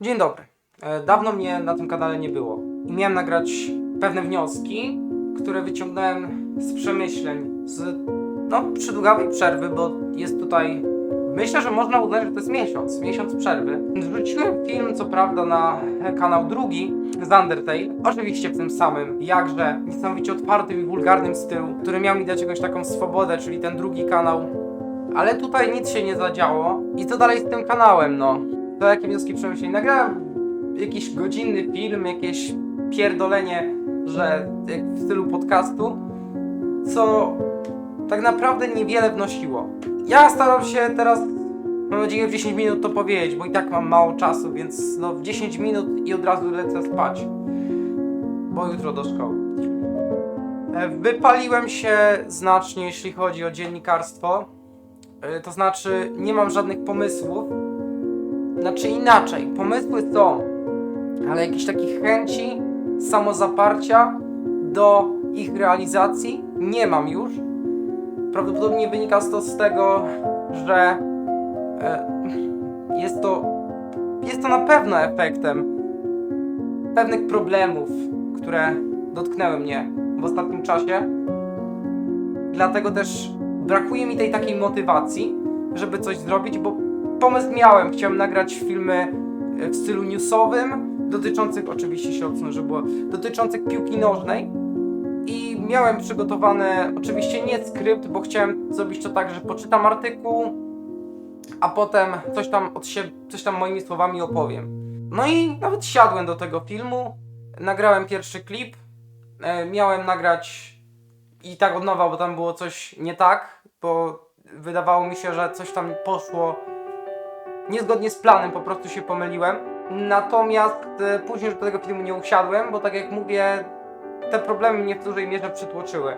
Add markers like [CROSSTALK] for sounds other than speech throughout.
Dzień dobry. E, Dawno mnie na tym kanale nie było i miałem nagrać pewne wnioski, które wyciągnąłem z przemyśleń, z no, przydługawej przerwy, bo jest tutaj. Myślę, że można uznać, że to jest miesiąc, miesiąc przerwy. Wrzuciłem film, co prawda, na kanał drugi z Undertale, oczywiście w tym samym, jakże niesamowicie otwartym i wulgarnym stylu, który miał mi dać jakąś taką swobodę, czyli ten drugi kanał. Ale tutaj nic się nie zadziało. I co dalej z tym kanałem, no? To jakie wnioski przemyśleń? Nagrałem jakiś godzinny film, jakieś pierdolenie, że jak w stylu podcastu, co tak naprawdę niewiele wnosiło. Ja staram się teraz, mam nadzieję, w 10 minut to powiedzieć, bo i tak mam mało czasu, więc no w 10 minut i od razu lecę spać, bo jutro do szkoły. E, Wypaliłem się znacznie, jeśli chodzi o dziennikarstwo. E, To znaczy, nie mam żadnych pomysłów. Znaczy inaczej, pomysły są, ale jakichś takich chęci, samozaparcia do ich realizacji nie mam już. Prawdopodobnie wynika to z tego, że e, jest to jest to na pewno efektem pewnych problemów, które dotknęły mnie w ostatnim czasie. Dlatego też brakuje mi tej takiej motywacji, żeby coś zrobić, bo pomysł miałem. Chciałem nagrać filmy e, w stylu newsowym, dotyczących, oczywiście się odsunę, było, dotyczących piłki nożnej. I miałem przygotowane, oczywiście nie skrypt, bo chciałem zrobić to tak, że poczytam artykuł, a potem coś tam od siebie, coś tam moimi słowami opowiem. No i nawet siadłem do tego filmu, nagrałem pierwszy klip, e, miałem nagrać i tak od nowa, bo tam było coś nie tak, bo wydawało mi się, że coś tam poszło niezgodnie z planem, po prostu się pomyliłem. Natomiast e, później już do tego filmu nie usiadłem, bo tak jak mówię, te problemy mnie w dużej mierze przytłoczyły.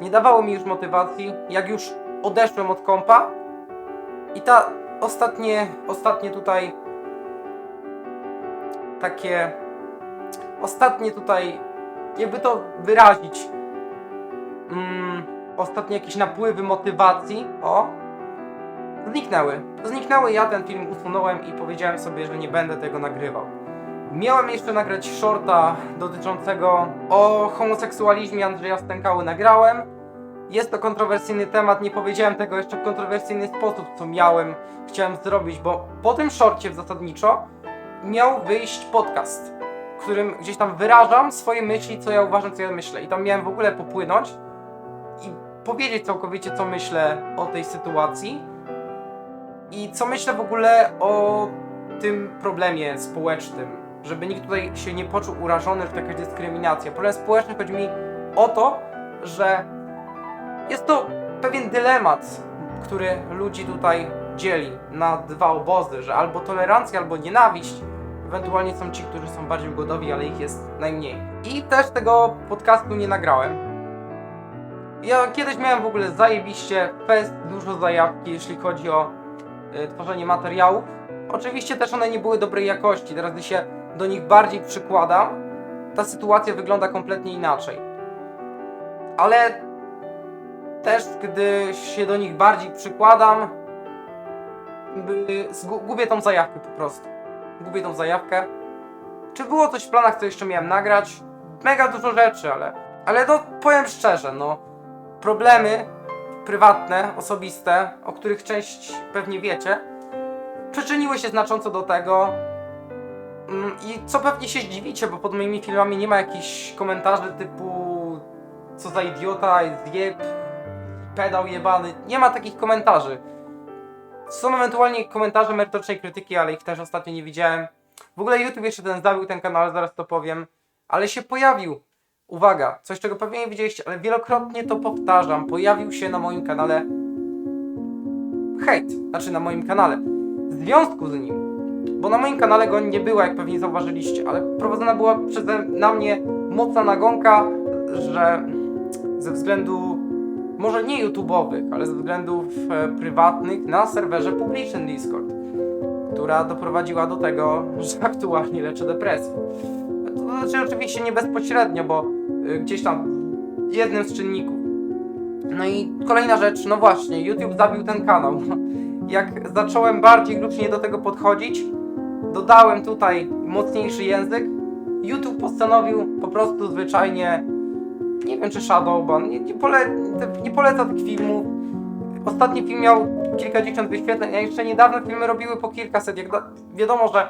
Nie dawało mi już motywacji, jak już odeszłem od kompa i ta ostatnie, ostatnie tutaj takie ostatnie tutaj jakby to wyrazić mm, ostatnie jakieś napływy motywacji o zniknęły. Zniknęły, ja ten film usunąłem i powiedziałem sobie, że nie będę tego nagrywał. Miałem jeszcze nagrać shorta dotyczącego o homoseksualizmie Andrzeja Stękały. Nagrałem. Jest to kontrowersyjny temat, nie powiedziałem tego jeszcze w kontrowersyjny sposób, co miałem, chciałem zrobić, bo po tym shorcie zasadniczo miał wyjść podcast, w którym gdzieś tam wyrażam swoje myśli, co ja uważam, co ja myślę. I tam miałem w ogóle popłynąć i powiedzieć całkowicie, co myślę o tej sytuacji i co myślę w ogóle o tym problemie społecznym, żeby nikt tutaj się nie poczuł urażony, że to jakaś dyskryminacja. Problem społeczny chodzi mi o to, że jest to pewien dylemat, który ludzi tutaj dzieli na dwa obozy, że albo tolerancja, albo nienawiść. Ewentualnie są ci, którzy są bardziej ugodowi, ale ich jest najmniej. I też tego podcastu nie nagrałem. Ja kiedyś miałem w ogóle zajebiście fest, dużo zajawki, jeśli chodzi o tworzenie materiałów. Oczywiście też one nie były dobrej jakości. Teraz, gdy się do nich bardziej przykładam, ta sytuacja wygląda kompletnie inaczej. Ale też, gdy się do nich bardziej przykładam, zgu- gubię tą zajawkę po prostu. Gubię tą zajawkę. Czy było coś w planach, co jeszcze miałem nagrać? Mega dużo rzeczy, ale. Ale no, powiem szczerze, no. Problemy prywatne, osobiste, o których część pewnie wiecie, przyczyniły się znacząco do tego. Mm, I co pewnie się zdziwicie, bo pod moimi filmami nie ma jakichś komentarzy typu co za idiota, zjeb, pedał jebany. Nie ma takich komentarzy. Są ewentualnie komentarze merytorycznej krytyki, ale ich też ostatnio nie widziałem. W ogóle YouTube jeszcze ten zabił ten kanał, zaraz to powiem. Ale się pojawił. Uwaga, coś czego pewnie nie widzieliście, ale wielokrotnie to powtarzam. Pojawił się na moim kanale hejt. Znaczy na moim kanale. W związku z nim. Bo na moim kanale go nie było, jak pewnie zauważyliście, ale prowadzona była przeze na mnie mocna nagonka, że ze względu może nie YouTube'owych, ale ze względów e, prywatnych na serwerze publicznym Discord, która doprowadziła do tego, [LAUGHS] że aktualnie leczę depresję. To znaczy oczywiście nie bezpośrednio, bo gdzieś tam jednym z czynników. No i kolejna rzecz, no właśnie, YouTube zabił ten kanał. [LAUGHS] Jak zacząłem bardziej grubnie do tego podchodzić, dodałem tutaj mocniejszy język, YouTube postanowił po prostu zwyczajnie, nie wiem czy Shadowban, nie, nie, pole, nie poleca tych filmów. Ostatni film miał kilkadziesiąt wyświetleń, a jeszcze niedawne filmy robiły po kilkaset. Jak wiadomo, że.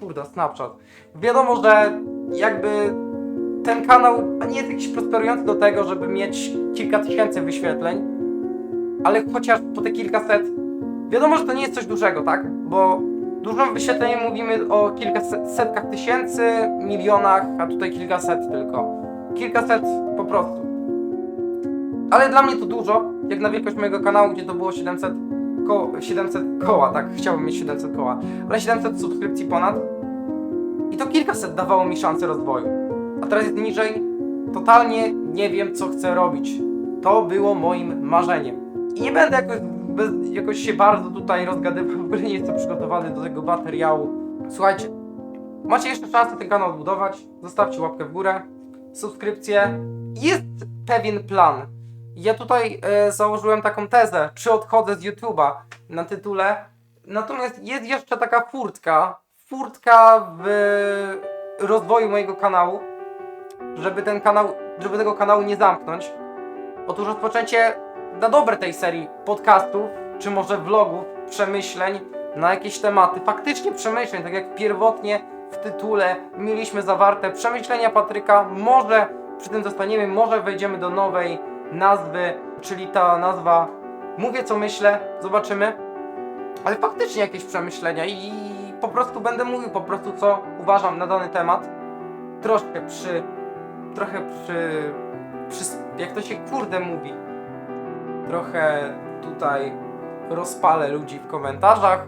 Kurde, Snapchat. Wiadomo, że jakby ten kanał nie jest jakiś prosperujący do tego, żeby mieć kilka tysięcy wyświetleń, ale chociaż po te kilkaset. Wiadomo, że to nie jest coś dużego, tak? Bo dużym wyświetleniem mówimy o kilkaset setkach tysięcy, milionach, a tutaj kilkaset tylko. Kilkaset po prostu. Ale dla mnie to dużo, jak na wielkość mojego kanału, gdzie to było 700, ko 700 koła, tak? Chciałbym mieć 700 koła, ale 700 subskrypcji ponad. I to kilkaset dawało mi szansę rozwoju. A teraz jest niżej. Totalnie nie wiem, co chcę robić. To było moim marzeniem. I nie będę jakoś, bez, jakoś się bardzo tutaj rozgadywał, [LAUGHS] w ogóle nie jestem przygotowany do tego materiału. Słuchajcie, macie jeszcze szansę ten kanał odbudować. Zostawcie łapkę w górę, subskrypcję. Jest pewien plan. Ja tutaj e, założyłem taką tezę, czy odchodzę z YouTube'a na tytule. Natomiast jest jeszcze taka furtka, furtka w rozwoju mojego kanału, żeby ten kanał, żeby tego kanału nie zamknąć. Otóż rozpoczęcie na dobre tej serii podcastów, czy może vlogów, przemyśleń na jakieś tematy, faktycznie przemyśleń, tak jak pierwotnie w tytule mieliśmy zawarte przemyślenia Patryka, może przy tym zostaniemy, może wejdziemy do nowej nazwy, czyli ta nazwa Mówię co myślę, zobaczymy. Ale faktycznie jakieś przemyślenia i po prostu będę mówił po prostu co uważam na dany temat. Troszkę przy, trochę przy, przy jak to się kurde mówi, trochę tutaj rozpalę ludzi w komentarzach.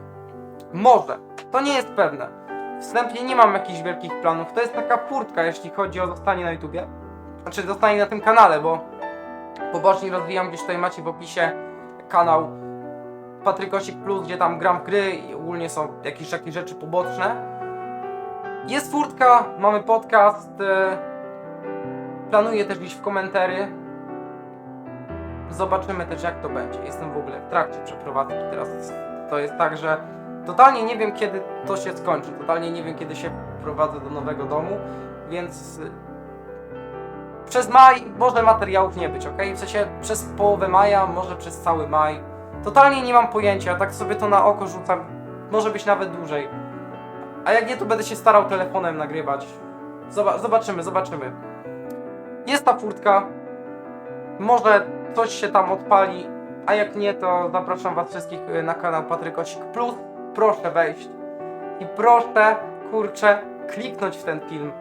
Może, to nie jest pewne. Wstępnie nie mam jakichś wielkich planów. To jest taka furtka, jeśli chodzi o zostanie na YouTubie. Znaczy zostanie na tym kanale, bo pobocznie rozwijam gdzieś tutaj macie w opisie kanał Patrykosik Plus, gdzie tam gram gry i ogólnie są jakieś takie rzeczy poboczne. Jest furtka, mamy podcast. Planuję też iść w komentary. Zobaczymy też jak to będzie. Jestem w ogóle w trakcie przeprowadzki teraz. To jest tak, że totalnie nie wiem kiedy to się skończy. Totalnie nie wiem kiedy się wprowadzę do nowego domu, więc y, przez maj może materiałów nie być, ok? W sensie przez połowę maja, może przez cały maj. Totalnie nie mam pojęcia, tak sobie to na oko rzucam. Może być nawet dłużej. A jak nie, to będę się starał telefonem nagrywać. Zoba zobaczymy, zobaczymy. Jest ta furtka. Może coś się tam odpali, a jak nie, to zapraszam was wszystkich y, na kanał Patrykosik Plus. Proszę wejść. I proszę, kurczę, kliknąć w ten film.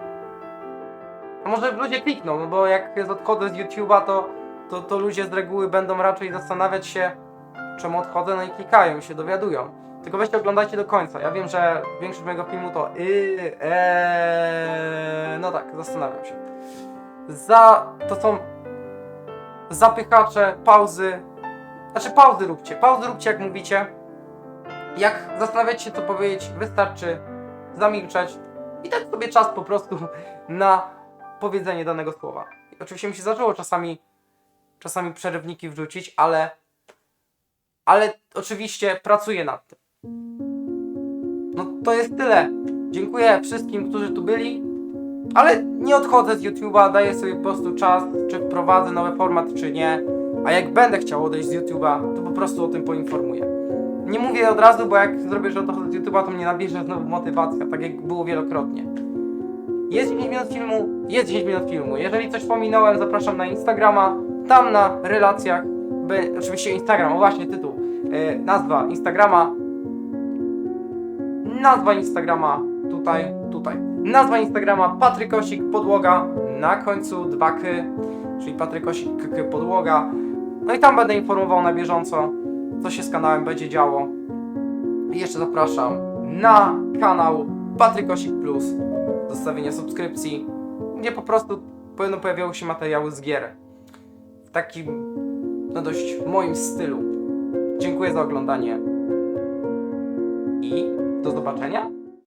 A może ludzie klikną, no bo jak jest odchodzę z YouTube'a, to, to, to ludzie z reguły będą raczej zastanawiać się, czemu odchodzę, no i klikają się dowiadują. Tylko weźcie oglądajcie do końca. Ja wiem, że większość mojego filmu to yy, eee, no tak, zastanawiam się. Za, to są zapychacze, pauzy. Znaczy pauzy róbcie, pauzy róbcie jak mówicie. Jak zastanawiacie się co powiedzieć, wystarczy zamilczeć i dać sobie czas po prostu na powiedzenie danego słowa. Oczywiście mi się zaczęło czasami, czasami przerywniki wrzucić, ale, ale oczywiście pracuję nad tym. No to jest tyle. Dziękuję wszystkim, którzy tu byli, ale nie odchodzę z YouTube'a, daję sobie po prostu czas, czy prowadzę nowy format, czy nie. A jak będę chciał odejść z YouTube'a, to po prostu o tym poinformuję. Nie mówię od razu, bo jak zrobię, że odchodzę z YouTube'a, to mnie nabierze znowu motywacja, tak jak było wielokrotnie. Jest 10 minut filmu, jest 10 minut filmu. Jeżeli coś pominąłem, zapraszam na Instagrama. Tam na relacjach, by, oczywiście Instagram, o właśnie tytuł, e, nazwa Instagrama. Nazwa Instagrama tutaj, tutaj. Nazwa Instagrama Patrykosik Podłoga, na końcu dwa k, czyli Patrykosik Podłoga. No i tam będę informował na bieżąco, co się z kanałem będzie działo. I jeszcze zapraszam na kanał Patrykosik Plus zostawienia subskrypcji, gdzie po prostu będą pojawiały się materiały z gier. W takim, no dość moim stylu. Dziękuję za oglądanie i do zobaczenia